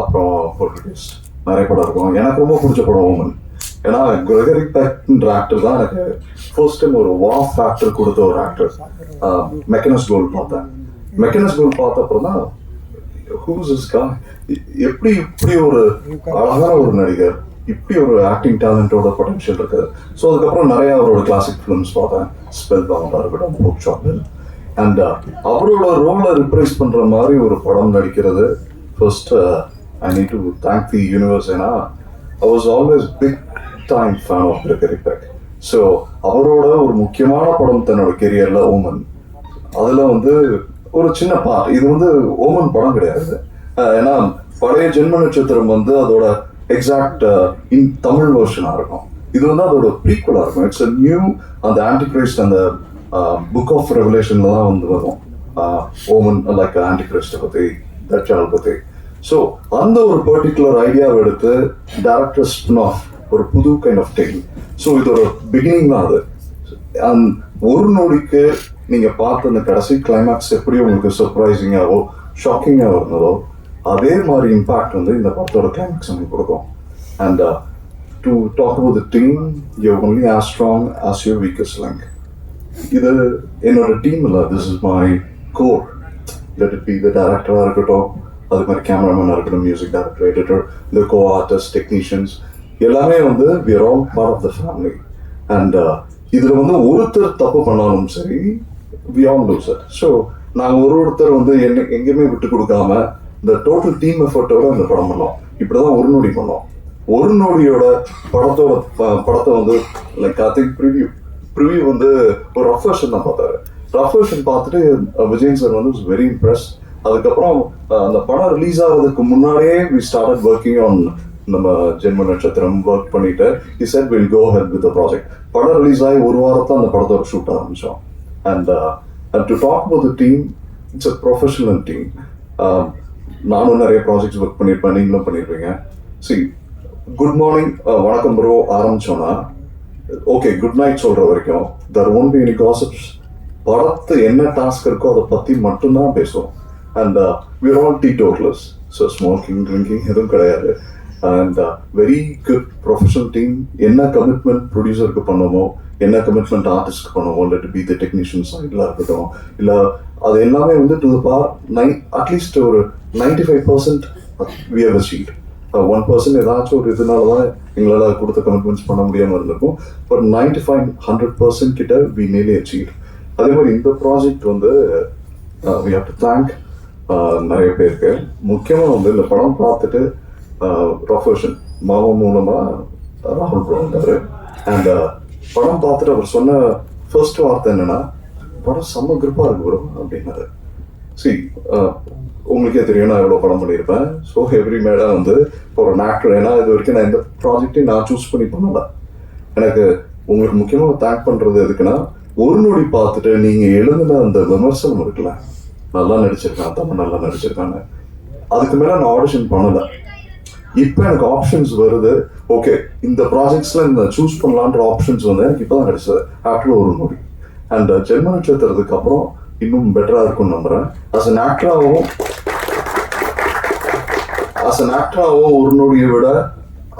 அப்புறம் பொலிட்டிக்ஸ் நிறைய படம் இருக்கும். எனக்கு ரொம்ப பிடிச்ச படம் உமன் ஏன்னா கிரகரி பேக்ன்ற ஆக்டர் தான் எனக்கு ஃபர்ஸ்ட் டைம் ஒரு வாஃப் ஃபேக்டர் கொடுத்த ஒரு ஆக்டர் மெக்கனஸ் கோல் பார்த்தேன். மெக்கனஸ் கோல் பார்த்த அப்புறம் தான் ஹூஸ் இஸ் எப்படி இப்படி ஒரு அழகான ஒரு நடிகர் இப்படி ஒரு ஆக்டிங் டேலண்டோட பொட்டன்ஷியல் இருக்குது ஸோ அதுக்கப்புறம் நிறைய அவரோட கிளாசிக் ஃபிலிம்ஸ் பார்த்தேன். ஸ்பெல் பாங்கா இருக்கட்டும் புக் ஷாப்பில் அண்ட் அவரோட ரோலை ரிப்ரைஸ் பண்ணுற மாதிரி ஒரு படம் நடிக்கிறது first I need to thank the universe ஏன்னா I was always big time fan of Gregory Peck so அவரோட ஒரு முக்கியமான படம் தன்னோட கெரியரில் ஓமன் அதில் வந்து ஒரு சின்ன பா இது வந்து ஓமன் படம் கிடையாது. ஏன்னா பழைய ஜென்ம நட்சத்திரம் வந்து அதோட எக்ஸாக்ட் இன் தமிழ் வெர்ஷனாக இருக்கும். இது வந்து அதோட ப்ரீக்குவலாக இருக்கும். இட்ஸ் அ நியூ அந்த ஆன்டிகிரைஸ்ட் அந்த புக் ஆஃப் ரெகுலேஷனில் தான் வந்து வரும். ஓமன் லைக் ஆன்டிகிரைஸ்ட பற்றி தட்சால் பற்றி ஸோ அந்த ஒரு பர்டிகுலர் ஐடியாவை எடுத்து டேரக்டர் ஸ்பின் ஆஃப் ஒரு புது கைண்ட் ஆஃப் டெக்னிக் ஸோ இதோட பிகினிங் தான் அது. அண்ட் ஒரு நொடிக்கு நீங்கள் பார்த்த அந்த கடைசி கிளைமேக்ஸ் எப்படி உங்களுக்கு சர்ப்ரைசிங்காகவோ ஷாக்கிங்காக இருந்ததோ அதே மாதிரி இம்பேக்ட் வந்து இந்த படத்தோட கிளைமேக்ஸ் உங்களுக்கு கொடுக்கும். And to talk about the team you only as strong as your weakest link இது என்னோட டீம் இல்லை this is my core let it be the டேரக்டராக இருக்கட்டும் அது மாதிரி கேமராமேனாக இருக்கட்டும் மியூசிக் டைரக்டர் எடிட்டர் இந்த கோ ஆர்டிஸ்ட் டெக்னீஷியன்ஸ் எல்லாமே வந்து we are all part of the family and இதில் வந்து ஒருத்தர் தப்பு பண்ணாலும் சரி we all do sir so நாங்கள் ஒரு ஒருத்தர் வந்து என்ன எங்கேயுமே விட்டு கொடுக்காம இந்த டோட்டல் டீம் எஃபர்ட்டோட இந்த படம் பண்ணோம். இப்படி தான் ஒரு நொடி பண்ணோம். ஒரு நொடியோட படத்தோட படத்தை வந்து like I think preview preview வந்து ஒரு ரஃபர்ஷன் தான் பார்த்தாரு. ரஃபர்ஷன் பார்த்துட்டு uh, விஜயன் சார் வந்து வெரி இம்ப்ரெஸ் அதுக்கப்புறம் அந்த படம் ரிலீஸ் ஆகிறதுக்கு முன்னாடியே வி ஸ்டார்டட் ஒர்க்கிங் ஆன் நம்ம ஜென்ம நட்சத்திரம் ஒர்க் பண்ணிட்டு இ set will go help with project படம் ரிலீஸ் ஆகி ஒரு வாரத்தை அந்த படத்தோட ஷூட் ஆரம்பிச்சோம். And and to talk about the team it's a professional team நானும் நிறைய ப்ராஜெக்ட்ஸ் ஒர்க் பண்ணியிருப்பேன் நீங்களும் பண்ணியிருப்பீங்க. சி குட் மார்னிங் வணக்கம் ப்ரோ ஆரம்பிச்சோன்னா ஓகே குட் நைட் சொல்கிற வரைக்கும் there won't be any gossips படத்து என்ன டாஸ்க் இருக்கோ அதை பற்றி மட்டும்தான் பேசுவோம். And we're all teetotallers so smoking drinking எதுவும் கிடையாது. And very good professional team என்ன கமிட்மெண்ட் ப்ரொடியூசருக்கு பண்ணுமோ என்ன கமிட்மெண்ட் ஆர்டிஸ்ட்க்கு பண்ணுவோம் இல்லாட்டி பி த டெக்னீஷியன் சைடில் இருக்கட்டும். இல்லை அது எல்லாமே வந்து டு பா நை அட்லீஸ்ட் ஒரு ninety five percent we have achieve one percent ஏதாச்சும் ஒரு இதனால தான் எங்களால் கொடுத்த கமிட்மெண்ட்ஸ் பண்ண முடியாமல் இருந்திருக்கும். But ninety five hundred percent கிட்ட வி நேலி அச்சீவ் அதே மாதிரி இந்த ப்ராஜெக்ட் வந்து வி ஹவ் டு தேங்க் நிறைய பேருக்கு. முக்கியமாக வந்து இந்த படம் பார்த்துட்டு ப்ரொஃபஷன் மாமா மூலமாக ராகுல் ப்ரோ வந்தார். அண்ட் படம் பார்த்துட்டு அவர் சொன்ன ஃபர்ஸ்ட் வார்த்தை என்னென்னா படம் செம்ம கிருப்பா இருக்கு ப்ரோ அப்படின்னாரு. சி உங்களுக்கே தெரியும் நான் எவ்வளோ படம் பண்ணியிருப்பேன். ஸோ எவ்ரி மேடம் வந்து இப்போ ஒரு ஆக்டர் ஏன்னா இது வரைக்கும் நான் எந்த ப்ராஜெக்டையும் நான் சூஸ் பண்ணி பண்ணல. எனக்கு உங்களுக்கு முக்கியமாக தேங்க் பண்ணுறது எதுக்குன்னா ஒரு நொடி பார்த்துட்டு நீங்கள் எழுதின அந்த விமர்சனம் இருக்குல்ல நல்லா நடிச்சிருக்கான் தமிழ் நல்லா நடிச்சிருக்காங்க. அதுக்கு மேலே நான் ஆடிஷன் பண்ணலை. இப்போ எனக்கு ஆப்ஷன்ஸ் வருது. ஓகே இந்த ப்ராஜெக்ட்ஸில் இந்த சூஸ் பண்ணலான்ற ஆப்ஷன்ஸ் வந்து எனக்கு இப்போ தான் கிடைச்சது. ஆஃப்டர் ஒரு நொடி அண்ட் ஜென்ம நட்சத்திரத்துக்கு அப்புறம் இன்னும் பெட்டராக இருக்கும்னு நம்புகிறேன் அஸ் அன் ஆக்டராகவும் அஸ் அன் ஆக்டராகவும் ஒரு நொடியை விட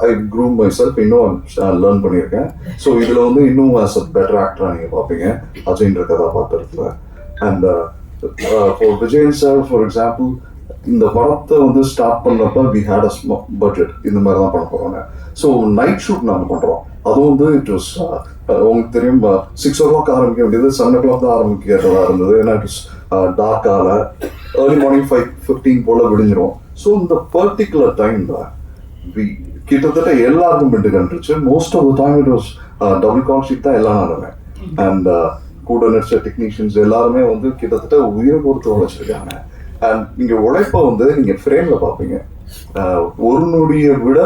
ஐ க்ரூம் மை செல்ஃப் இன்னும் லேர்ன் uh, பண்ணியிருக்கேன். ஸோ இதில் வந்து இன்னும் ஆஸ் அ பெட்டர் ஆக்டராக நீங்கள் பார்ப்பீங்க. அஜயின்ற கதாபாத்திரத்தில். And for Vijayan sir for example இந்த படத்தை வந்து ஸ்டார்ட் பண்ணப்ப வி ஹேட் அ பட்ஜெட் இந்த மாதிரி தான் பண்ண போகிறோங்க ஸோ நைட் ஷூட் நாங்கள் பண்ணுறோம் அதுவும் வந்து இட் வாஸ் uh, uh, உங்களுக்கு தெரியும் சிக்ஸ் ஓ கிளாக் ஆரம்பிக்க வேண்டியது செவன் ஓ கிளாக் தான் ஆரம்பிக்கிறதா இருந்தது. ஏன்னா இட் இஸ் டார்க்கால ஏர்லி மார்னிங் ஃபைவ் ஃபிஃப்டீன் போல் விடிஞ்சிரும். ஸோ இந்த பர்டிகுலர் டைம் தான் வி கிட்டத்தட்ட எல்லாருக்கும் bend கண்டுச்சு. Most of the time it was double call sheet தான் எல்லாம் நடந்தேன் அண்ட் கூட நடிச்ச டெக்னீஷியன்ஸ் எல்லாருமே வந்து கிட்டத்தட்ட உயிர் கொடுத்து உழைச்சிருக்காங்க அண்ட் நீங்க உழைப்ப வந்து நீங்க ஃப்ரேம்ல பார்ப்பீங்க. ஒரு நொடியை விட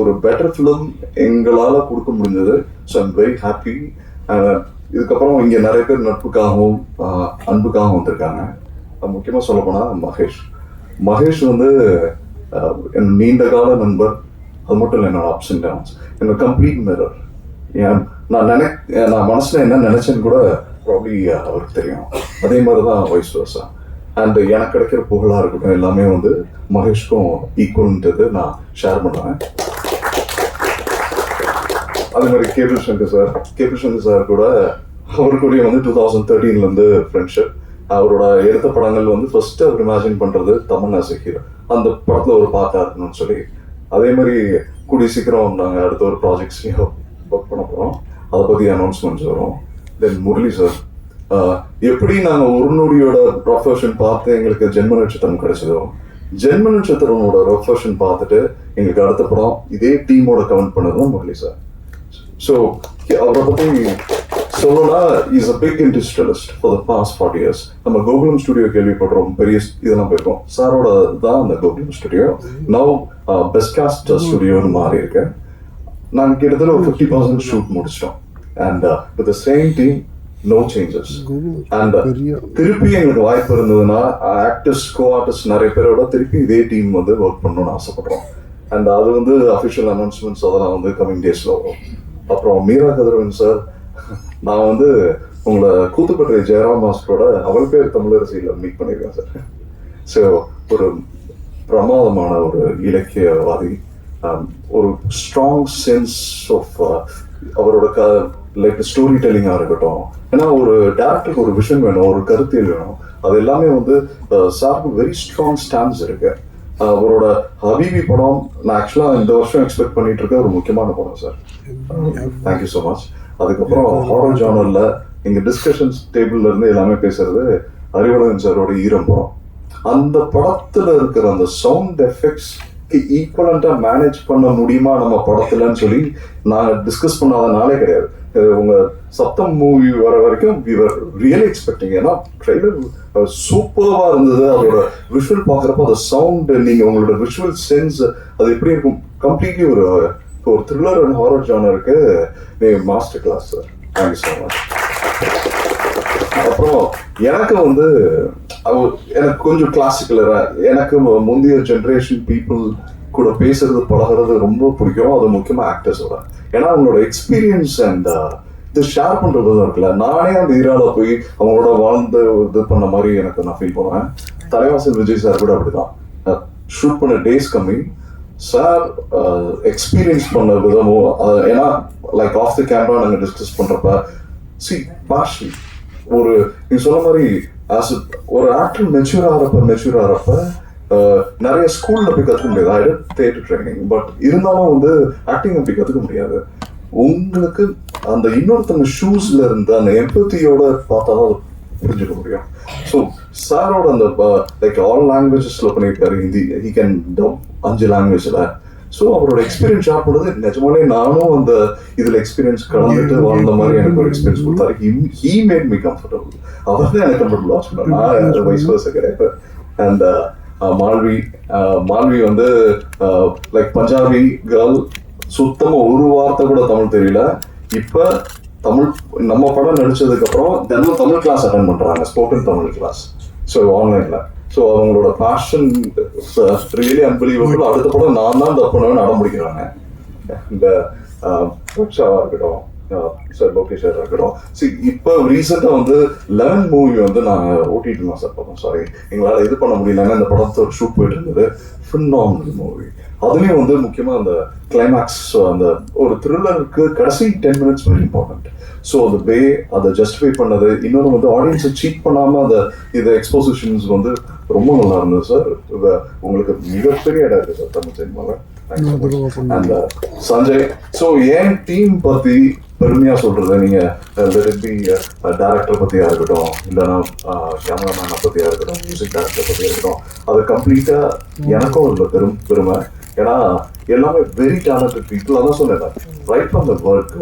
ஒரு பெட்டர் ஃபிலிம் எங்களால கொடுக்க முடிஞ்சது. ஸோ ஐம் வெரி ஹாப்பி இதுக்கப்புறம் இங்க நிறைய பேர் நட்புக்காகவும் அன்புக்காகவும் வந்திருக்காங்க. முக்கியமாக முக்கியமா சொல்ல போனா மகேஷ். மகேஷ் வந்து என் நீண்ட கால நண்பர். அது மட்டும் இல்லை என்னோட அப்ஸ் அண்ட் டவுன்ஸ் என்னோட கம்ப்ளீட் மிரர் ஏன் நான் நினை நான் மனசுல என்ன நினைச்சேன்னு கூட ப்ராப்ளி uh, அவருக்கு தெரியும். அதே மாதிரி தான் வைஸ் வர்ஸா அண்ட் எனக்கு கிடைக்கிற புகழாக இருக்கட்டும் எல்லாமே வந்து மகேஷ்க்கும் ஈக்குவல்ன்றது நான் ஷேர் பண்ணுவேன் அதே மாதிரி Cable Shankar sir. Cable Shankar sir கூட அவர் வந்து டூ தௌசண்ட் தேர்ட்டீன்லேருந்து ஃப்ரெண்ட்ஷிப் அவரோட எடுத்த படங்கள் வந்து ஃபர்ஸ்ட் அவர் இமேஜின் பண்ணுறது தமிழ்நாசு ஹீரோ அந்த படத்தில் ஒரு பார்க்கா இருக்கணும்னு சொல்லி. அதே மாதிரி கூடிய சீக்கிரம் நாங்கள் அடுத்த ஒரு ப்ராஜெக்ட்ஸ்லையும் ஒர்க் பண்ண போகிறோம் அதை பற்றி அனௌன்ஸ்மெண்ட்ஸ் வரும். தென் முரளி சார் எப்படி நாங்கள் ஒரு நொடியோட ப்ரொஃபஷன் பார்த்து எங்களுக்கு ஜென்ம நட்சத்திரம் கிடைச்சதோ ஜென்ம நட்சத்திரமோட ப்ரொஃபஷன் பார்த்துட்டு எங்களுக்கு அடுத்த படம் இதே டீமோட கமெண்ட் பண்ணது தான் முரளி சார் ஸோ அவரை பற்றி சொல்லணும்னா is a big industrialist for the past forty years நம்ம கோகுலம் ஸ்டுடியோ கேள்விப்படுறோம் பெரிய இதெல்லாம் போயிருக்கோம். சாரோட தான் அந்த Gokulam studio now best cast ஸ்டுடியோன்னு மாறி இருக்கு நாங்கள் கிட்டத்தட்ட ஒரு ஃபிஃப்டி பர்சன்ட் ஷூட் முடிச்சிட்டோம். And with same team no changes and திருப்பி எங்களுக்கு வாய்ப்பு இருந்ததுன்னா ஆக்டர்ஸ் கோ ஆர்டிஸ்ட் நிறைய பேரோட திருப்பி இதே டீம் வந்து ஒர்க் பண்ணணும்னு ஆசைப்படுறோம். அண்ட் அது வந்து அஃபிஷியல் அனௌன்ஸ்மெண்ட்ஸ் அதெல்லாம் வந்து கமிங் டேஸ்ல வரும். அப்புறம் மீரா கதிரவன் சார் நான் வந்து உங்களை கூத்துப்பட்டறை ஜெயராம் மாஸ்டரோட அவள் பேர் தமிழரசியில் மீட் பண்ணியிருக்கேன் சார் ஸோ ஒரு பிரமாதமான ஒரு இலக்கியவாதி. Um, ஒரு ஸ்ட்ராங் சென்ஸ் ஆஃப் அவரோட க லைக் ஸ்டோரி டெல்லிங்காக இருக்கட்டும். ஏன்னா ஒரு டேரக்டருக்கு ஒரு விஷன் வேணும் ஒரு கருத்தியல் வேணும். அது எல்லாமே வந்து சாருக்கு வெரி ஸ்ட்ராங் ஸ்டாண்ட்ஸ் இருக்கு. அவரோட ஹபீபி படம் நான் ஆக்சுவலாக இந்த வருஷம் எக்ஸ்பெக்ட் பண்ணிட்டு இருக்க ஒரு முக்கியமான படம் sir thank you so much அதுக்கப்புறம் ஹாரர் ஜானரில் எங்கள் டிஸ்கஷன்ஸ் டேபிள்ல இருந்து எல்லாமே பேசுறது அறிவழகன் சாரோட ஈரம் படம். அந்த படத்துல இருக்கிற அந்த சவுண்ட் எஃபெக்ட்ஸ்க்கு ஈக்குவலண்டா மேனேஜ் பண்ண முடியுமா நம்ம படத்துலன்னு சொல்லி நான் டிஸ்கஸ் பண்ணாத நாளே கிடையாது. உங்க சப்தம் மூவி வர வரைக்கும் வி வர் ரியலி எக்ஸ்பெக்டிங் ஏன்னா ட்ரைலர் சூப்பர்வா இருந்தது. அதோட விஷுவல் பார்க்குறப்ப அந்த சவுண்ட் நீங்க உங்களோட விஷுவல் சென்ஸ் அது எப்படி இருக்கும்? கம்ப்ளீட்லி ஒரு ஒரு த்ரில்லர் அண்ட் ஹாரர் ஜானருக்கு நீ master class sir thank you so much அப்புறம் எனக்கு வந்து எனக்கு கொஞ்சம் கிளாசிக்கலரா எனக்கு முந்தைய ஜென்ரேஷன் பீப்புள் கூட பேசுறது பழகுறது ரொம்ப பிடிக்கும். அது முக்கியமா ஆக்டர்ஸோட ஏன்னா அவங்களோட எக்ஸ்பீரியன்ஸ் அண்ட் uh, இது ஷேர் பண்றது இருக்குல்ல. நானே அந்த ஈரால போய் அவங்களோட வாழ்ந்து இது பண்ண மாதிரி எனக்கு நான் ஃபீல் பண்ணுவேன். தலைவாசல் விஜய் சார் கூட அப்படிதான். ஷூட் பண்ண டேஸ் கம்மி. சார் எக்ஸ்பீரியன்ஸ் uh, பண்ண விதமும் ஏன்னா லைக் ஆஃப் தி கேமரா நாங்கள் டிஸ்கஸ் பண்றப்ப சி பாஷி ஒரு நீ சொன்ன மாதிரி ஆஸ் ஒரு ஆக்டர் மெச்சூர் ஆகிறப்ப மெச்சூர் ஆகிறப்ப நிறைய ஸ்கூல்ல போய் கற்றுக்க முடியாது. ஐ தேட்டர் ட்ரைனிங் பட் இருந்தாலும் வந்து ஆக்டிங் அப்படி கற்றுக்க முடியாது. உங்களுக்கு அந்த இன்னொருத்தங்க ஷூஸ்ல இருந்து அந்த எம்பத்தியோட பார்த்தா தான் புரிஞ்சுக்க முடியும். ஸோ சாரோட அந்த லைக் ஆல் லாங்குவேஜஸ்ல பண்ணியிருக்காரு ஹிந்தி. ஹி கேன் டப் அஞ்சு லாங்குவேஜ்ல ஸோ அவரோட எக்ஸ்பீரியன்ஸ் ஷேர் பண்ணது. நிஜமாலே நானும் அந்த இதுல எக்ஸ்பீரியன்ஸ் கலந்துட்டு வாழ்ந்த மாதிரி எனக்கு ஒரு எக்ஸ்பீரியன்ஸ் கொடுத்தாரு. ஹீ மேட் மீ கம்ஃபர்டபுள் அவர் தான் எனக்கு கம்ஃபர்டபுளாக சொன்னார் நான் வயசு கிடையாது. அண்ட் மால்வி மால்வி வந்து லைக் பஞ்சாபி கேர்ள் சுத்தமாக ஒரு வார்த்தை கூட தமிழ் தெரியல. இப்போ தமிழ் நம்ம படம் நடித்ததுக்கப்புறம் தினமும் தமிழ் கிளாஸ் அட்டன் பண்ணுறாங்க ஸ்போக்கன் தமிழ் கிளாஸ் ஸோ ஆன்லைனில் ஸோ அவங்களோட பேஷன் ரியலி அன்பிலீவபிள் அடுத்த படம் நான் தான் தப்புன்னு அடம் முடிக்கிறாங்க இந்த இருக்கட்டும் சார் லோகேஷ் சார் இருக்கட்டும் சரி இப்போ ரீசெண்டாக வந்து லெவன் மூவி வந்து நாங்கள் ஓட்டிட்டு இருந்தோம் சார் படம் சாரி எங்களால் இது பண்ண முடியலன்னா இந்த படத்தோட ஷூட் போயிட்டு இருந்தது. ஃபின்னாமல் மூவி அதுலேயும் வந்து முக்கியமாக அந்த கிளைமேக்ஸ் அந்த ஒரு த்ரில்லருக்கு கடைசி ten minutes very important so அந்த பே அதை ஜஸ்டிஃபை பண்ணது. இன்னொன்று வந்து ஆடியன்ஸை சீட் பண்ணாமல் அந்த இது எக்ஸ்போசிஷன்ஸ் வந்து ரொம்ப நல்லா இருந்தது சார் உங்களுக்கு மிகப்பெரிய இடம் இருக்குது சார் தமிழ் சினிமாவில் அண்ட் சஞ்சய் ஸோ என் டீம் பத்தி பெருமையா சொல்றது நீங்க டேரக்டர் பத்தியா இருக்கட்டும் இல்லைன்னா கேமராமேனை பத்தியா இருக்கட்டும் மியூசிக் டேரக்டர் பத்தியா இருக்கட்டும் அது கம்ப்ளீட்டா எனக்கும் ஒரு பெரும் பெருமை. ஏன்னா எல்லாமே வெரி டேலண்டட் பீப்புள் அதான் சொன்னேன் ரைட் ஃப்ரம் த ஒர்க்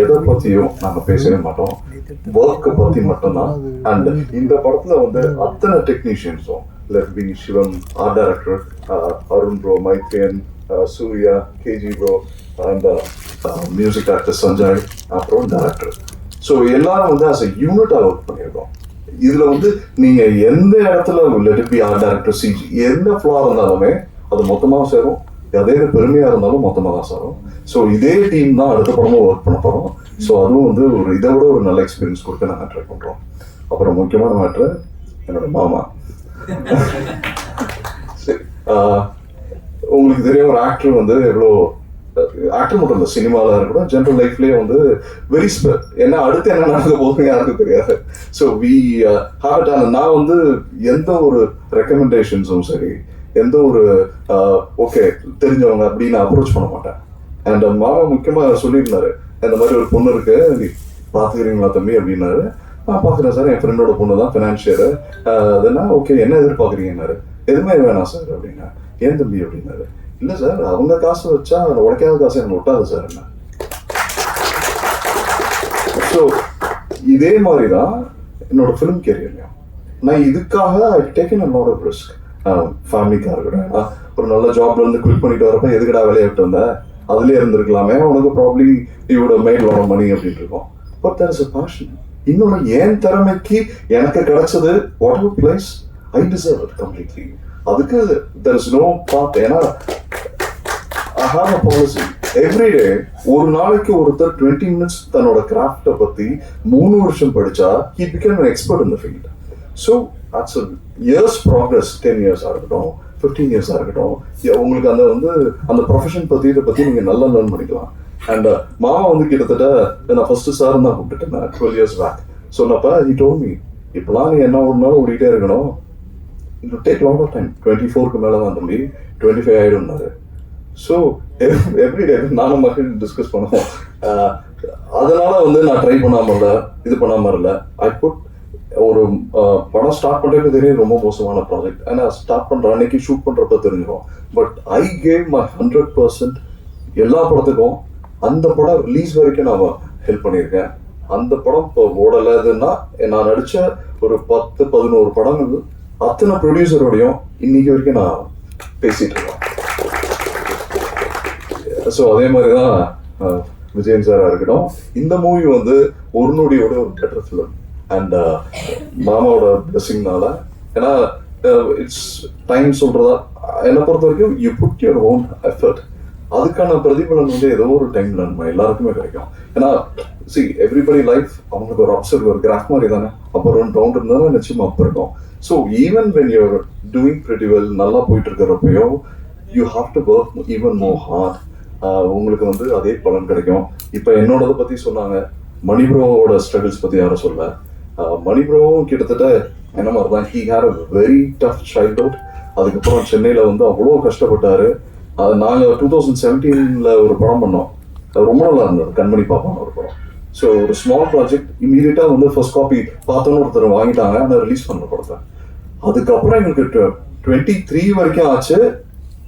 எதை பத்தியும் நாங்க பேசவே மாட்டோம். ஒர்க்கை பத்தி மட்டும்தான். அண்ட் இந்த படத்துல வந்து அத்தனை டெக்னீஷியன்ஸும் P Sivam art director Arun bro Maithriyan Surya KG bro and music director Sanjay அப்புறம் டைரக்டர் ஸோ எல்லாரும் வந்து அஸ் அ யூனிட்டாக ஒர்க் பண்ணியிருக்கோம். இதுல வந்து நீங்க எந்த இடத்துல let be art director CG எந்த ஃப்ளா இருந்தாலுமே அது மொத்தமாக சேரும். அதே இது பெருமையா இருந்தாலும் மொத்தமாக தான் சேரும். ஸோ இதே டீம் தான் அடுத்த படமும் ஒர்க் பண்ண போறோம். ஸோ அதுவும் வந்து ஒரு இதை விட ஒரு நல்ல எக்ஸ்பீரியன்ஸ் கொடுக்க நாங்கள் ட்ரை பண்றோம். அப்புறம் முக்கியமான மேட்ரு என்னோட மாமா. சரி உங்களுக்கு தெரியும் ஒரு ஆக்டர் வந்து எவ்வளோ ஆக்டர் மட்டும் இல்லை சினிமாவில் இருக்கட்டும் ஜென்ரல் லைஃப்லேயே வந்து வெரி ஸ்பெல் என்ன அடுத்து என்ன நடக்க போகுதுன்னு யாருக்கும் தெரியாது. ஸோ வி ஹாவ் இட் நான் வந்து எந்த ஒரு ரெக்கமெண்டேஷன்ஸும் சரி எந்த ஒரு uh, ஓகே தெரிஞ்சவங்க அப்படின்னு அப்ரோச் பண்ண மாட்டேன். அண்ட் மாமா முக்கியமாக சொல்லியிருந்தாரு இந்த மாதிரி ஒரு பொண்ணு இருக்கு நீ பார்த்துக்கிறீங்களா தம்பி? அப்படின்னாரு. நான் பார்க்குறேன் சார் என் ஃப்ரெண்டோட பொண்ணு தான் ஃபினான்ஷியரு அதுனா ஓகே என்ன எதிர்பார்க்குறீங்கன்னாரு எதுவுமே வேணாம் சார் அப்படின்னா ஏன் தம்பி அப்படின்னாரு. இல்லை சார் அவங்க காசு வச்சா அதில் உடைக்காத காசு எனக்கு ஒட்டாது சார் என்ன? ஸோ இதே மாதிரி தான் என்னோட ஃபிலிம் கேரியர்லையும் நான் இதுக்காக I taken a lot of risk ஃபேமிலிக்காக இருக்கட்டும் ஒரு நல்ல ஜாப்ல இருந்து குவிட் பண்ணிட்டு வரப்ப எதுக்கடா வேலையை விட்டு வந்த? அதுலயே இருந்திருக்கலாமே உனக்கு ப்ராப்ளி இவோட மேட் வர மணி அப்படின்னு இருக்கும். But there is a passion இன்னொன்று என் திறமைக்கு எனக்கு கிடைச்சது whatever place I deserve it completely அதுக்கு தெர் இஸ் நோ பாத் ஏன்னா I have a policy everyday ஒரு நாளைக்கு ஒருத்தர் டுவெண்ட்டி மினிட்ஸ் தன்னோட கிராஃப்டை பத்தி மூணு வருஷம் படிச்சா ஹி பிகம் எக்ஸ்பர்ட் இந்த field so it's years progress ten இயர்ஸாக இருக்கட்டும் ஃபிஃப்டீன் இயர்ஸாக இருக்கட்டும் உங்களுக்கு அந்த வந்து அந்த ப்ரொஃபஷன் பற்றி இதை பற்றி நீங்க நல்லா லேர்ன் பண்ணிக்கலாம். அண்ட் uh, மாமா வந்து கிட்டத்தட்ட நான் ஃபர்ஸ்ட் சார் தான் கூப்பிட்டுட்டேன் இருந்தேன் டுவெல் இயர்ஸ் பேக் சொன்னப்ப ஹி டோல் மீ இப்பெல்லாம் நீ என்ன ஓடினாலும் ஓடிக்கிட்டே இருக்கணும். இது take lot of time twenty ஃபோருக்கு மேலே தான் தம்பி. டுவெண்ட்டி ஃபைவ் ஆகிடும்னாரு ஸோ எவ்ரிடே நானும் மக்கள் டிஸ்கஸ் பண்ணுவோம். அதனால வந்து நான் ட்ரை பண்ணாமல் இல்லை இது பண்ணாமல் இல்லை. ஐ புட் ஒரு படம் ஸ்டார்ட் பண்ணுறது தெரியும் ரொம்ப மோசமான ப்ராஜெக்ட் ஏன்னா ஸ்டார்ட் பண்ணுற அன்னைக்கு ஷூட் பண்ணுறப்ப தெரிஞ்சிடும் but I gave my hundred percent எல்லா படத்துக்கும் அந்த படம் ரிலீஸ் வரைக்கும் நான் ஹெல்ப் பண்ணியிருக்கேன். அந்த படம் இப்போ ஓடலைன்னா நான் நடித்த ஒரு பத்து பதினோரு படங்கள் அத்தனை ப்ரொடியூசரோடையும் இன்னைக்கு வரைக்கும் நான் பேசிட்டு இருக்கேன். ஸோ அதே மாதிரி தான் விஜயன் சாரா இருக்கட்டும். இந்த மூவி வந்து ஒரு நொடியோட ஒரு பெட்டர் ஃபிலிம் அண்ட் மாமாவோட பிளஸிங்னால ஏன்னா இட்ஸ் டைம் சொல்றதா என்னை பொறுத்த வரைக்கும் you put your own effort அதுக்கான பிரதிபலன் வந்து ஏதோ ஒரு டைம்ல நம்ம எல்லாருக்குமே கிடைக்கும். ஏன்னா சி எவ்ரிபடி லைஃப் அவங்களுக்கு ஒரு அப்சர்வ் ஒரு கிராஃப் மாதிரி தானே? அப்புறம் டவுன் இருந்தாலும் நிச்சயமா அப் இருக்கும். So even when you're doing pretty well நல்லா போயிட்டு இருக்கிறப்பயோ you have to work even more hard உங்களுக்கு வந்து அதே பலன் கிடைக்கும். இப்போ என்னோடதை பத்தி சொன்னாங்க. மணிப்ரோவோட ஸ்ட்ரகிள்ஸ் பத்தி யாரும் சொல்ல மணிப்ரோவும் கிட்டத்தட்ட என்ன மாதிரி தான் he had a very tough childhood அதுக்கப்புறம் சென்னையில் வந்து அவ்வளோ கஷ்டப்பட்டாரு. அது நாங்கள் டூ தௌசண்ட் செவன்டீனில் ஒரு படம் பண்ணோம். அது ரொம்ப நல்லா இருந்தது. கண்மணி பாப்பான்னு ஒரு படம். ஸோ ஒரு ஸ்மால் ப்ராஜெக்ட் இமீடியட்டாக வந்து ஃபர்ஸ்ட் காப்பி பார்த்தோன்னு ஒருத்தர் வாங்கிட்டாங்க. ஆனால் ரிலீஸ் பண்ண படத்தை. அதுக்கப்புறம் எங்களுக்கு டுவெண்ட்டி த்ரீ வரைக்கும் ஆச்சு.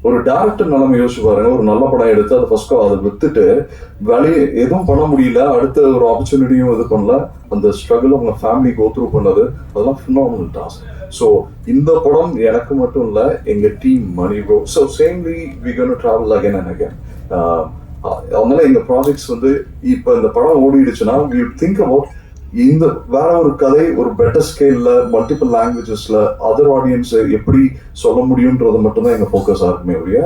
ஒரு டேரக்டர் நிலைமை யோசிச்சு பாருங்க. ஒரு நல்ல படம் எடுத்து அதை ஃபர்ஸ்ட் அதை வித்துட்டு வேலையை எதுவும் பண்ண முடியல. அடுத்த ஒரு ஆப்பர்ச்சுனிட்டியும் இது பண்ணல. அந்த ஸ்ட்ரகிள் அவங்க ஃபேமிலி கோத்ரூ பண்ணது. அதெல்லாம் ஃபினாமினல் டாஸ்க் ஸோ இந்த படம் எனக்கு மட்டும் இல்லை எங்க team Mani bro so samely we can travel again and அதனால எங்க ப்ராஜெக்ட்ஸ் வந்து இப்போ இந்த படம் ஓடிடுச்சுன்னா வி திங்க் அபவுட் இந்த வேற ஒரு கதை ஒரு பெட்டர் ஸ்கேல்ல மல்டிபிள் லாங்குவேஜஸ்ல அதர் ஆடியன்ஸ் எப்படி சொல்ல முடியும்ன்றது மட்டும்தான் எங்க ஃபோக்கஸா இருக்குமே ஒழிய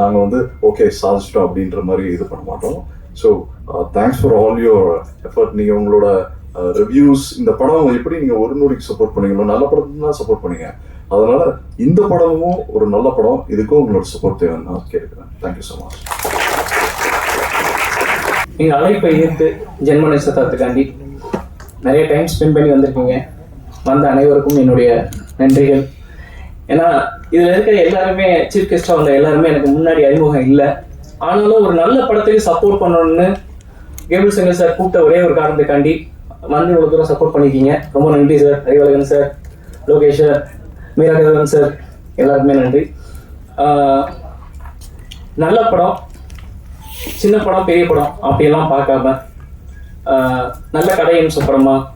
நாங்க வந்து ஓகே சாதிச்சிட்டோம் அப்படின்ற மாதிரி இது பண்ண மாட்டோம். So thanks for all your effort நீங்க உங்களோட ரிவ்யூஸ் இந்த படம் எப்படி நீங்க ஒரு நொடிக்கு சப்போர்ட் பண்ணீங்களோ நல்ல படம் தான் சப்போர்ட் பண்ணீங்க. அதனால இந்த படமும் ஒரு நல்ல படம். இதுக்கும் உங்களோட சப்போர்ட் தேவைன்னு நான் கேட்கிறேன் தேங்க்யூ ஸோ மச் நீங்கள் அழைப்பை ஈர்த்து ஜென்ம நட்சத்திரத்துக்காண்டி நிறைய டைம் ஸ்பெண்ட் பண்ணி வந்திருக்கீங்க. வந்த அனைவருக்கும் என்னுடைய நன்றிகள். ஏன்னா இதில் இருக்கிற எல்லாருமே சீஃப் கெஸ்டாக வந்த எல்லாருமே எனக்கு முன்னாடி அறிமுகம் இல்லை. ஆனாலும் ஒரு நல்ல படத்துக்கு சப்போர்ட் பண்ணணும்னு கேபிள் சங்கர் சார் கூப்பிட்ட ஒரே ஒரு காரணத்துக்காண்டி வந்து இவ்வளோ தூரம் சப்போர்ட் பண்ணியிருக்கீங்க ரொம்ப நன்றி sir Arivazhagan sir Lokesh sir Meerakathan sir எல்லாருக்குமே நன்றி. நல்ல படம். சின்ன படம் பெரிய படம் அப்படியெல்லாம் பார்க்காம நல்ல கடையும் படமா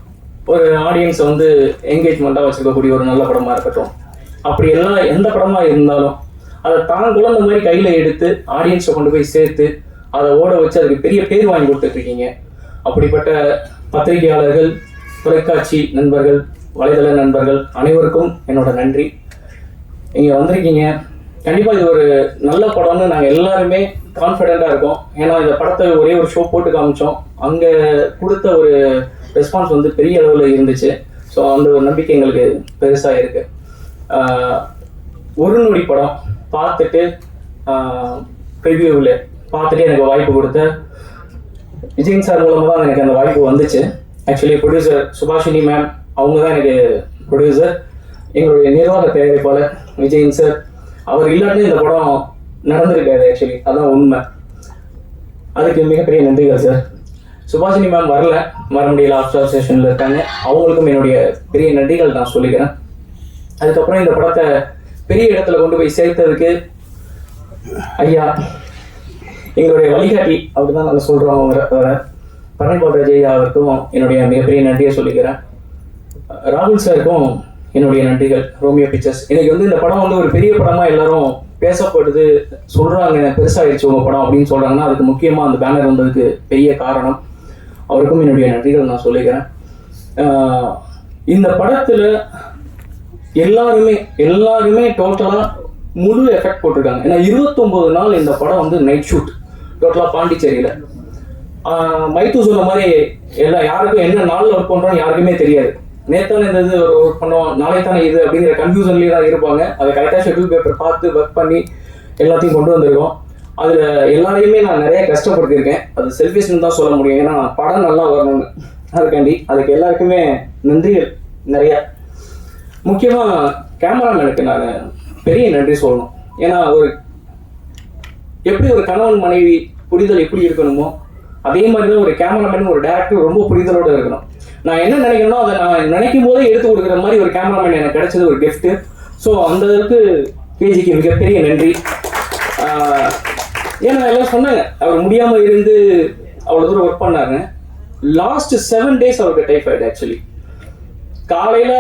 ஒரு ஆடியன்ஸை வந்து என்கேஜ்மெண்ட்டாக வச்சுருக்கக்கூடிய ஒரு நல்ல படமா இருக்கட்டும். அப்படி எல்லாம் எந்த படமா இருந்தாலும் அதை தான் குழந்தை மாதிரி கையில எடுத்து ஆடியன்ஸை கொண்டு போய் சேர்த்து அதை ஓட வச்சு அதுக்கு பெரிய பேர் வாங்கி கொடுத்துட்டு அப்படிப்பட்ட பத்திரிகையாளர்கள் தொலைக்காட்சி நண்பர்கள் வலைதள நண்பர்கள் அனைவருக்கும் என்னோட நன்றி. நீங்கள் வந்திருக்கீங்க. கண்டிப்பா இது ஒரு நல்ல படம்னு நாங்கள் எல்லாருமே கான்ஃபிடெண்ட்டாக இருக்கும். ஏன்னா இந்த படத்தை ஒரே ஒரு ஷோ போட்டு காமிச்சோம். அங்கே கொடுத்த ஒரு ரெஸ்பான்ஸ் வந்து பெரிய அளவில் இருந்துச்சு. ஸோ அந்த ஒரு நம்பிக்கை எங்களுக்கு பெருசாக இருக்கு. ஒரு நொடி படம் பார்த்துட்டு ப்ரிவியூவில் பார்த்துட்டு எனக்கு வாய்ப்பு கொடுத்த விஜயன் சார் மூலமாக தான் எனக்கு அந்த வாய்ப்பு வந்துச்சு. ஆக்சுவலி ப்ரொடியூசர் சுபாஷினி மேம் அவங்க தான் எனக்கு ப்ரொடியூசர் எங்களுடைய நிர்வாக தயாரிப்பாளர் விஜயன் சார். அவர் இல்லாட்டி இந்த படம் நடந்திருக்காது ஆக்சுவலி அதான் உண்மை. அதுக்கு மிகப்பெரிய நன்றிகள் சார் சுபாஷினி மேம் வரல. வர முடியல ஆஃப்டர் செஷனில் இருக்காங்க. அவங்களுக்கும் என்னுடைய பெரிய நன்றிகள் நான் சொல்லிக்கிறேன். அதுக்கப்புறம் இந்த படத்தை பெரிய இடத்துல கொண்டு போய் சேர்த்ததுக்கு ஐயா எங்களுடைய வழிகாட்டி அவர் தான் நாங்கள் சொல்கிறோம் வர பன்னெண்டு ஐயா அவருக்கும் என்னுடைய மிகப்பெரிய நன்றியை சொல்லிக்கிறேன். ராகுல் சாருக்கும் என்னுடைய நன்றிகள் ரோமியோ பிக்சர்ஸ். இன்னைக்கு வந்து இந்த படம் வந்து ஒரு பெரிய படமாக எல்லாரும் பேசப்படுது சொல்றாங்க பெருசாயிடுச்சு உங்க படம் அப்படின்னு சொல்றாங்கன்னா அதுக்கு முக்கியமா அந்த பேனர் வந்ததுக்கு பெரிய காரணம். அவருக்கும் என்னுடைய நன்றிகள் நான் சொல்லிக்கிறேன். இந்த படத்துல எல்லாருமே எல்லாருமே டோட்டலா முழு எஃபெக்ட் போட்டிருக்காங்க. ஏன்னா 29 நாள் இந்த படம் வந்து நைட் ஷூட் டோட்டலா பாண்டிச்சேரியில. மைத்து சொன்ன மாதிரி எல்லா யாருக்கும் என்ன நாளில் ஒர்க் பண்றோம் யாருக்குமே தெரியாது. நேத்தான இந்த இது ஒர்க் பண்ணோம் நாளை தானே இது அப்படிங்கிற கன்ஃபியூஷன்லேயே தான் இருப்பாங்க. அதை கரெக்டாக ஷெட்யூல் பேப்பர் பார்த்து ஒர்க் பண்ணி எல்லாத்தையும் கொண்டு வந்திருக்கோம். அதில் எல்லாரையுமே நான் நிறைய கஷ்டப்படுத்தியிருக்கேன். அது செல்ஃபிஷ்னு தான் சொல்ல முடியும். ஏன்னா படம் நல்லா வரணும்னு. அதுக்காண்டி அதுக்கு எல்லாருக்குமே நன்றிகள் நிறைய. முக்கியமாக கேமராமேனுக்கு நான் பெரிய நன்றி சொல்லணும். ஏன்னா ஒரு எப்படி ஒரு கணவன் மனைவி புரிதல் எப்படி இருக்கணுமோ அதே மாதிரி தான் ஒரு கேமராமேன் ஒரு டேரக்டர் ரொம்ப புரிதலோட இருக்கணும். நான் என்ன நினைக்கணும் அதை நான் நினைக்கும் போதே எடுத்து கொடுக்குற மாதிரி ஒரு கேமராமேன் எனக்கு கிடைச்சது ஒரு gift. ஸோ அந்த அளவுக்கு கேஜிக்கு மிகப்பெரிய நன்றி. ஏன்னா எல்லாம் சொன்னாங்க அவர் முடியாம இருந்து அவ்வளவு தூரம் ஒர்க் பண்ணாங்க லாஸ்ட் செவன் டேஸ் அவருக்கு டைஃபாய்டு ஆக்சுவலி காலையில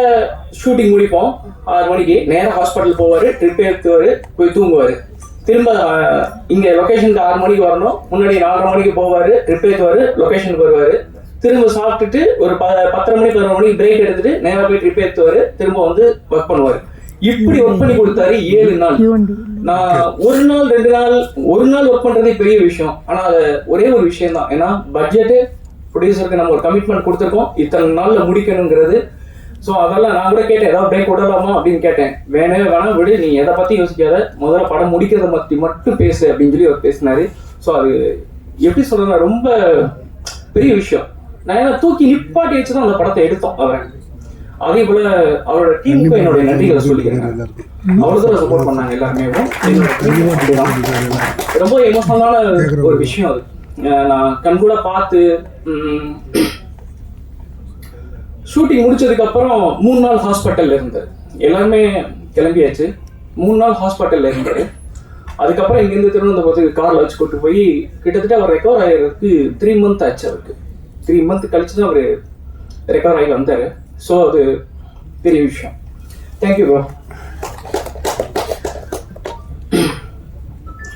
ஷூட்டிங் முடிப்போம். ஆறு மணிக்கு நேராக ஹாஸ்பிட்டல் போவார் ட்ரிப் எடுத்துவார் போய் தூங்குவார். திரும்ப இங்கே லொக்கேஷனுக்கு ஆறு மணிக்கு வரணும். முன்னாடி நாலரை மணிக்கு போவார் ட்ரிப் எடுத்துவார் லொகேஷனுக்கு வருவார். திரும்ப சாப்பிட்டுட்டு ஒரு ப பத்தரை மணி பதினொரு மணிக்கு பிரேக் எடுத்துட்டு நேரா போய் ட்ரிப் ஏற்றுவாரு திரும்ப வந்து ஒர்க் பண்ணுவாரு. இப்படி ஒர்க் பண்ணி கொடுத்தாரு ஏழு நாள். நான் ஒரு நாள் ரெண்டு நாள் ஒரு நாள் ஒர்க் பண்றதே பெரிய விஷயம். ஆனா அது ஒரே ஒரு விஷயம் தான் ஏன்னா பட்ஜெட்டு ப்ரொடியூசருக்கு நம்ம ஒரு கமிட்மெண்ட் கொடுத்துருக்கோம். இத்தனை நாள்ல முடிக்கணுங்கிறது. ஸோ அதெல்லாம் நான் கூட கேட்டேன் ஏதாவது பிரேக் விடலாமா? அப்படின்னு கேட்டேன். வேணவே வேணாம் விடு. நீ எதை பத்தி யோசிக்காத. முதல்ல படம் முடிக்கிறத பத்தி மட்டும் பேசு அப்படின்னு சொல்லி அவர் பேசினாரு. ஸோ அது எப்படி சொல்றேன்னா ரொம்ப பெரிய விஷயம். நான் தூக்கி நிப்பாட்டி வச்சு தான் அந்த படத்தை எடுத்தோம் அவரை. அதே போல அவரோட டீமுக்கு என்னுடைய நன்றிகளை சொல்லிக்கிறேன். அவ்வளவு தூரம் சப்போர்ட் பண்ணாங்க எல்லாருமே. ரொம்ப எமோஷனலான ஒரு விஷயம் அது. நான் கண் கூட பார்த்து ஷூட்டிங் முடிச்சதுக்கு அப்புறம் மூணு நாள் ஹாஸ்பிட்டல்ல இருந்தார் எல்லாருமே கிளம்பியாச்சு. மூணு நாள் ஹாஸ்பிட்டல்ல இருந்தாரு அதுக்கப்புறம் இங்கேருந்து திருவனந்தபுரத்துக்கு கார்ல வச்சு கூட்டு போய் கிட்டத்தட்ட அவர் ரெக்கவர் ஆகிறதுக்கு த்ரீ மந்த் ஆச்சு அவருக்கு. த்ரீ மந்த் கழிச்சு தான் அவர் ரெக்கவர் ஆகி வந்தார். ஸோ அது பெரிய விஷயம். தேங்க்யூ ப்ரோ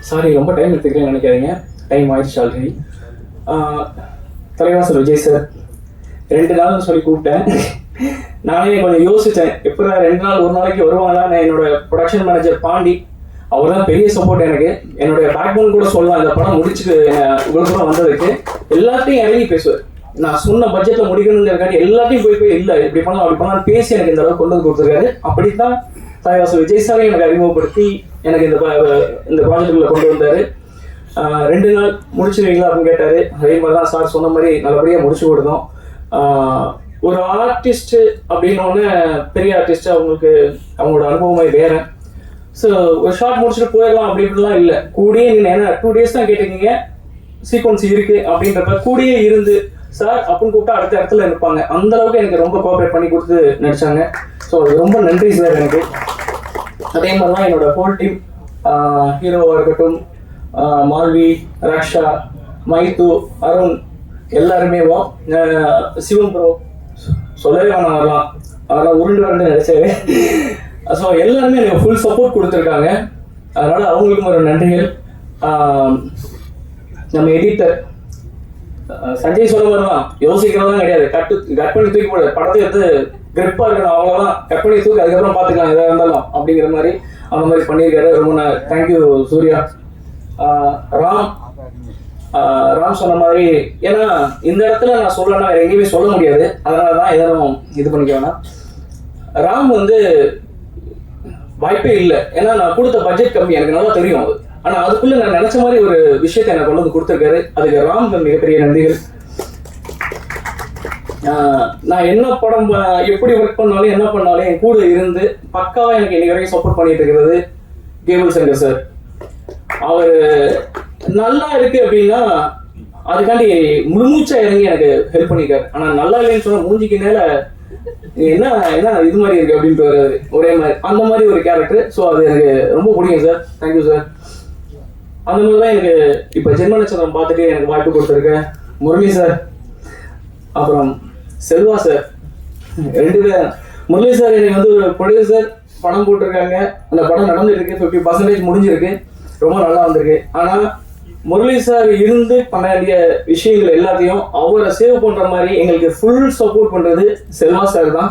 சாரி ரொம்ப டைம் எடுத்துக்கிறேன்னு நினைக்காதீங்க. டைம் ஆயிடுச்சு ஆல்ரெடி தலைவாசல் விஜய் சார் ரெண்டு நாள் சொல்லி கூப்பிட்டேன். நானே கொஞ்சம் யோசித்தேன் எப்படா ரெண்டு நாள் ஒரு நாளைக்கு வருவாங்களா? நான் என்னோட ப்ரொடக்ஷன் மேனேஜர் பாண்டி. அவர் தான் பெரிய சப்போர்ட் எனக்கு. என்னுடைய பேக்போன் கூட சொல்லலாம். இந்த படம் முடிச்சுட்டு இவ்வளோ தூரம் வந்ததுக்கு. எல்லாத்தையும் இறங்கி பேசுவார். நான் சொன்ன பட்ஜெட்ல முடிக்கணுங்கிறக்காண்டி எல்லாத்தையும் போய் போய் இல்லை இப்படி பண்ணலாம் அப்படி பண்ணலாம் பேசி எனக்கு இந்த அளவுக்கு கொண்டு வந்து கொடுத்துருக்காரு. அப்படித்தான் தலைவாசல் விஜய் சாரை எனக்கு அறிமுகப்படுத்தி எனக்கு இந்த இந்த ப்ராஜெக்டுக்குள்ள கொண்டு வந்தாரு. ரெண்டு நாள் முடிச்சிருவீங்களா அப்படின்னு கேட்டாரு. அதே மாதிரி தான் சார் சொன்ன மாதிரி நல்லபடியாக முடிச்சு கொடுத்தோம். ஒரு ஆர்டிஸ்ட் அப்படின்னோடனே பெரிய ஆர்டிஸ்ட் அவங்களுக்கு அவங்களோட அனுபவமே வேற. ஸோ ஒரு ஷார்ட் முடிச்சுட்டு போயிடலாம் அப்படின்லாம் இல்லை. கூடயே நீங்கள் ஏன்னா டூ டேஸ் தான் கேட்டிருக்கீங்க. சீக்வன்ஸ் இருக்கு அப்படின்றப்ப கூடயே இருந்து சார் அப்படின்னு கூப்பிட்டா அடுத்த இடத்துல இருப்பாங்க. அந்த அளவுக்கு எனக்கு ரொம்ப கோஆப்ரேட் பண்ணி கொடுத்து நடிச்சாங்க. ஸோ ரொம்ப நன்றி சார் எனக்கு. அதே மாதிரி தான் என்னோட ஹோல் டீம் ஹீரோவாக இருக்கட்டும் மால்வி ரக்ஷா மைத்து அருண் எல்லாருமே சிவம் ப்ரோ சொல்லவே வேணாம் வரலாம் அதெல்லாம் உருண்டு வந்து நடிச்சாரு. ஸோ எல்லாருமே எனக்கு ஃபுல் சப்போர்ட் கொடுத்துருக்காங்க. அதனால அவங்களுக்கும் ஒரு நன்றிகள். நம்ம எடிட்டர் சஞ்சய் சொன்ன மாதிரி தான் யோசிக்கிறதெல்லாம் கிடையாது. கட்டு கட் பண்ணி தூக்கி போடு. படத்தை எடுத்து கிரிப்பா இருக்கணும். அவ்வளவுதான். கட் பண்ணி தூக்கி அதுக்கப்புறம் பார்த்துக்கலாம் எதா இருந்தாலும் அப்படிங்கிற மாதிரி அந்த மாதிரி பண்ணியிருக்காரு. ரொம்ப தேங்க்யூ சூர்யா. ஆஹ் ராம். ஆஹ் ராம் சொன்ன மாதிரி ஏன்னா இந்த இடத்துல நான் சொல்லலைன்னா வேற எங்கேயுமே சொல்ல முடியாது. அதனால தான் எதுவும் இது பண்ணிக்க வேணாம். ராம் வந்து வாய்ப்பே இல்லை. ஏன்னா நான் கொடுத்த பட்ஜெட் கம்மி. எனக்கு நல்லா தெரியும் அது. ஆனா அதுக்குள்ள நான் நினைச்ச மாதிரி ஒரு விஷயத்தை எனக்கு கொண்டு வந்து கொடுத்துருக்காரு. அதுக்கு ராம் மிகப்பெரிய நன்றிகள். நான் என்ன படம் எப்படி ஒர்க் பண்ணாலும் என்ன பண்ணாலும் என் கூட இருந்து பக்காவா எனக்கு இன்னைக்கு வரைக்கும் சப்போர்ட் பண்ணிட்டு இருக்கிறது கேபிள் சங்கர் சார். அவர் நல்லா இருக்கு அப்படின்னா அதுக்காண்டி முழுமூச்சா இறங்கி எனக்கு ஹெல்ப் பண்ணிருக்காரு. ஆனா நல்லா இல்லைன்னு சொன்னா மூஞ்சிக்கு மேல என்ன என்ன இது மாதிரி இருக்கு அப்படின்ட்டு வர்றாரு ஒரே மாதிரி அந்த மாதிரி ஒரு கேரக்டர் ஸோ அது எனக்கு ரொம்ப பிடிக்கும் சார். தேங்க்யூ சார் அந்த மாதிரி தான் எனக்கு இப்போ ஜென்ம நட்சத்திரம் பார்த்துட்டு எனக்கு வாய்ப்பு கொடுத்துருக்க முரளி சார் அப்புறம் செல்வா சார் ரெண்டு பேர் முரளி சார் எனக்கு வந்து ஒரு ப்ரொடியூசர் படம் போட்டிருக்காங்க. அந்த படம் நடந்துட்டு இருக்கு. ஃபிஃப்டி பர்சன்டேஜ் முடிஞ்சிருக்கு. ரொம்ப நல்லா வந்திருக்கு. ஆனால் முரளி சார் இருந்து பண்ண வேண்டிய விஷயங்கள் எல்லாத்தையும் அவரை சேவ் பண்ணுற மாதிரி எங்களுக்கு ஃபுல் சப்போர்ட் பண்ணுறது செல்வா சார் தான்.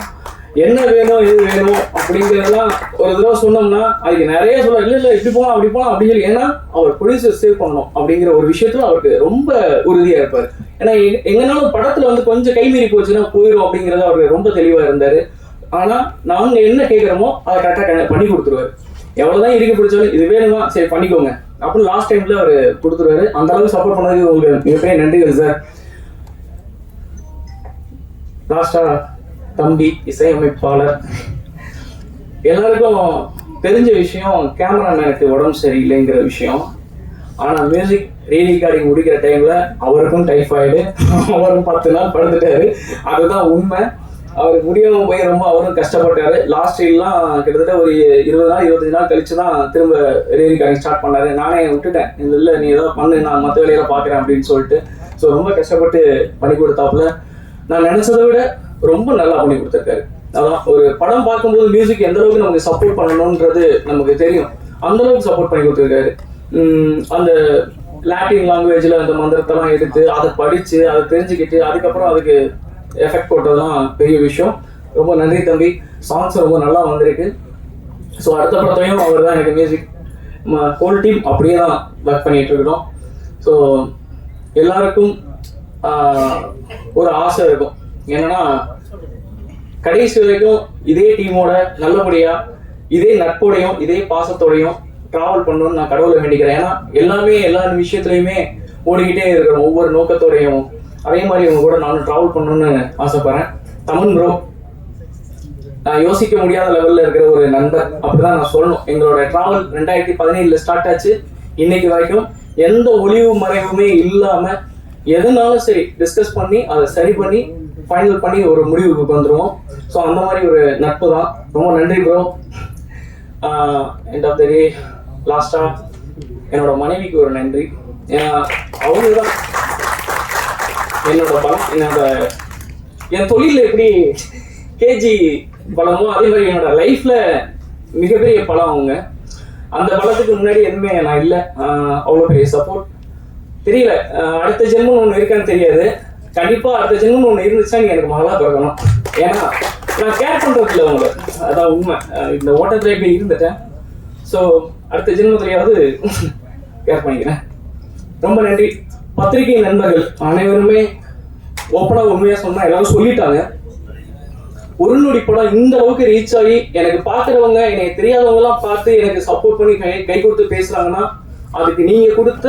என்ன வேணும் எது வேணும் அப்படிங்கிறதெல்லாம் ஒரு தடவை சொன்னோம்னா அதுக்கு நிறைய சொல்ல இல்ல இல்ல இப்படி போகலாம் அப்படி போகலாம் அப்படின்னு சொல்லி ஏன்னா அவர் ப்ரொடியூசர் சேவ் பண்ணணும் அப்படிங்கிற ஒரு விஷயத்துல அவருக்கு ரொம்ப உறுதியா இருப்பார். ஏன்னா எங்கனாலும் படத்துல வந்து கொஞ்சம் கைமீறி போச்சுன்னா போயிடும் அப்படிங்கறது அவருக்கு ரொம்ப தெளிவா இருந்தாரு. ஆனா நாங்க என்ன கேட்கிறோமோ அதை கரெக்டாக பண்ணி கொடுத்துருவாரு. எவ்வளவுதான் இருக்க பிடிச்சாலும் இது வேணுமா? சரி பண்ணிக்கோங்க. அப்படின்னு லாஸ்ட் டைம்ல அவர் கொடுத்துருவாரு. அந்த அளவுக்கு சப்போர்ட் பண்ணதுக்கு உங்களுக்கு மிகப்பெரிய நன்றிகள் சார் லாஸ்டா தம்பி இசையமைப்பாளர். எல்லாருக்கும் தெரிஞ்ச விஷயம் கேமராமேனுக்கு உடம்பு சரியில்லைங்கிற விஷயம். ஆனால் மியூசிக் ரீரிகார்டிங் முடிக்கிற டைம்ல அவருக்கும் டைஃபாய்டு அவரும் பத்து நாள் படுத்துட்டாரு. அதுதான் உண்மை. அவர் முடியாமல் போய் ரொம்ப அவரும் கஷ்டப்பட்டாரு. லாஸ்ட் எல்லாம் கிட்டத்தட்ட ஒரு இருபது நாள் இருபத்தஞ்சு நாள் கழிச்சு தான் திரும்ப ரீரிகார்டிங் ஸ்டார்ட் பண்ணாரு. நானே விட்டுட்டேன். இல்லை நீ ஏதாவது பண்ணு நான் மற்ற வேலையில பார்க்குறேன் அப்படின்னு சொல்லிட்டு. ஸோ ரொம்ப கஷ்டப்பட்டு பண்ணி கொடுத்தாப்புல. நான் நினைச்சதை விட ரொம்ப நல்லா பண்ணி கொடுத்துருக்காரு. அதான் ஒரு படம் பார்க்கும்போது மியூசிக் எந்த அளவுக்கு நமக்கு சப்போர்ட் பண்ணணுன்றது நமக்கு தெரியும். அந்த அளவுக்கு சப்போர்ட் பண்ணி கொடுத்துருக்காரு. அந்த லாட்டின் லாங்குவேஜ்ல அந்த மந்திரத்தெல்லாம் எடுத்து அதை படிச்சு அதை தெரிஞ்சுக்கிட்டு அதுக்கப்புறம் அதுக்கு எஃபெக்ட் போட்டதுலாம் பெரிய விஷயம். ரொம்ப நன்றி தம்பி. சாங்ஸ் ரொம்ப நல்லா வந்திருக்கு. ஸோ அடுத்த படத்தையும் அவர் தான் எனக்கு மியூசிக் ஹோல் டீம் அப்படியே தான் ஒர்க் பண்ணிட்டு இருக்கிறோம். ஸோ எல்லாருக்கும் ஒரு ஆசை இருக்கும். என்னன்னா கடைசி வரைக்கும் இதே டீமோட நல்லபடியா இதே நட்போடையும் இதே பாசத்தோடையும் டிராவல் பண்ணணும்னு நான் கடவுளை வேண்டிக்கிறேன். ஏன்னா எல்லாமே எல்லா விஷயத்துலையுமே ஓடிக்கிட்டே இருக்கிறோம் ஒவ்வொரு நோக்கத்தோடையும். அதே மாதிரி இவங்க கூட நானும் டிராவல் பண்ணணும்னு ஆசைப்படுறேன். தமிழ் ப்ரோ நான் யோசிக்க முடியாத லெவல்ல இருக்கிற ஒரு நண்பர். அப்படிதான் நான் சொல்லணும். எங்களோட டிராவல் ரெண்டாயிரத்தி பதினேழுல ஸ்டார்ட் ஆச்சு. இன்னைக்கு வரைக்கும் எந்த ஒளிவு மறைவுமே இல்லாம எதுனாலும் சரி டிஸ்கஸ் பண்ணி அதை சரி பண்ணி ஃபைனல் பண்ணி ஒரு முடிவுக்கு வந்துடுவோம் ஸோ அந்த மாதிரி ஒரு நட்பு தான். ரொம்ப நன்றி bro end of the day லாஸ்டா என்னோட மனைவிக்கு ஒரு நன்றி. ஏன்னா அவங்க தான் என்னோட பலம் என்னோட என் தொழிலில் எப்படி கேஜி பலமோ அதே மாதிரி என்னோட லைஃப்ல மிகப்பெரிய பலம் அவங்க. அந்த பலத்துக்கு முன்னாடி எதுவுமே நான் இல்லை. அவ்வளோ பெரிய சப்போர்ட் தெரியல. அடுத்த ஜென்மம் ஒன்று இருக்கான்னு தெரியாது. கண்டிப்பா அடுத்த ஜென்மம் ஒன்று இருந்துச்சுன்னா நீ எனக்கு மகளா பிறக்கணும் ஏன்னா நான் கேர் பண்றது இல்லை உங்களை. அதான் உண்மை. இந்த ஓட்டத்துல எப்படி இருந்துட்டேன். ஸோ அடுத்த ஜென்மத்திலேயாவது கேர் பண்ணிக்கிறேன். ரொம்ப நன்றி. பத்திரிகை நண்பர்கள் அனைவருமே ஓப்பனா உண்மையா சொன்னா எல்லாரும் சொல்லிட்டாங்க. ஒரு நொடி படம் இந்த அளவுக்கு ரீச் ஆகி எனக்கு பாக்குறவங்க எனக்கு தெரியாதவங்க எல்லாம் பார்த்து எனக்கு சப்போர்ட் பண்ணி கை கை கொடுத்து பேசுறாங்கன்னா அதுக்கு நீங்க கொடுத்த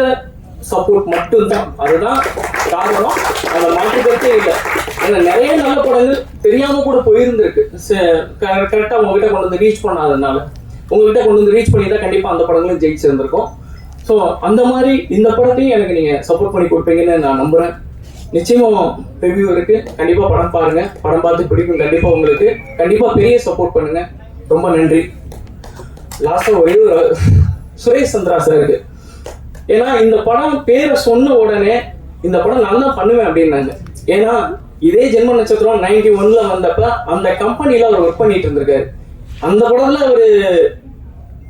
சப்போர்ட் மட்டும்தான். அதுதான் காரணம் அந்த மாற்று இல்லை. ஏன்னா நிறைய நல்ல படங்கள் தெரியாம கூட போயிருந்திருக்கு. கரெக்டாக உங்ககிட்ட கொண்டு வந்து ரீச் பண்ணாதனால உங்ககிட்ட கொண்டு வந்து ரீச் பண்ணிட்டா கண்டிப்பாக அந்த படங்களும் ஜெயிச்சிருந்திருக்கும். ஸோ அந்த மாதிரி இந்த படத்தையும் எனக்கு நீங்கள் சப்போர்ட் பண்ணி கொடுப்பீங்கன்னு நான் நம்புகிறேன் நிச்சயமாக ரிவ்யூ இருக்கு. கண்டிப்பாக படம் பாருங்க. படம் பார்த்து பிடிக்கும் கண்டிப்பாக உங்களுக்கு. கண்டிப்பாக பெரிய சப்போர்ட் பண்ணுங்க. ரொம்ப நன்றி. லாஸ்ட்டாக ஒரே ஒரு சுரேஷ் சந்திரா சாருக்கு ஏன்னா இந்த படம் பேரை சொன்ன உடனே இந்த படம் நான் தான் பண்ணுவேன் அப்படின்னாங்க. ஏன்னா இதே ஜென்ம நட்சத்திரம் நைன்டி ஒன்ல வந்தப்ப அந்த கம்பெனியில அவர் ஒர்க் பண்ணிட்டு இருந்திருக்காரு. அந்த படத்துல அவரு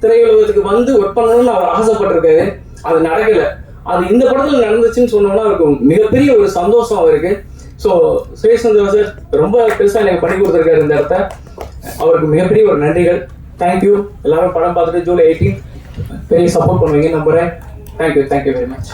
திரையுலகத்துக்கு வந்து ஒர்க் பண்ணணும்னு அவர் ஆசைப்பட்டிருக்காரு. அது நடக்கல. அது இந்த படத்துல நடந்துச்சுன்னு சொன்னோம்னா அவருக்கு மிகப்பெரிய ஒரு சந்தோஷம் அவருக்கு. ஸோ சுரேஷ் சந்திரா சார் ரொம்ப பெருசா எனக்கு பண்ணி கொடுத்துருக்காரு இந்த இடத்த. அவருக்கு மிகப்பெரிய ஒரு நன்றிகள். தேங்க்யூ எல்லாரும் படம் பார்த்துட்டு ஜூலை எயிட்டீன் பெரிய சப்போர்ட் பண்ணுவீங்க நம்புறேன். Thank you thank you very much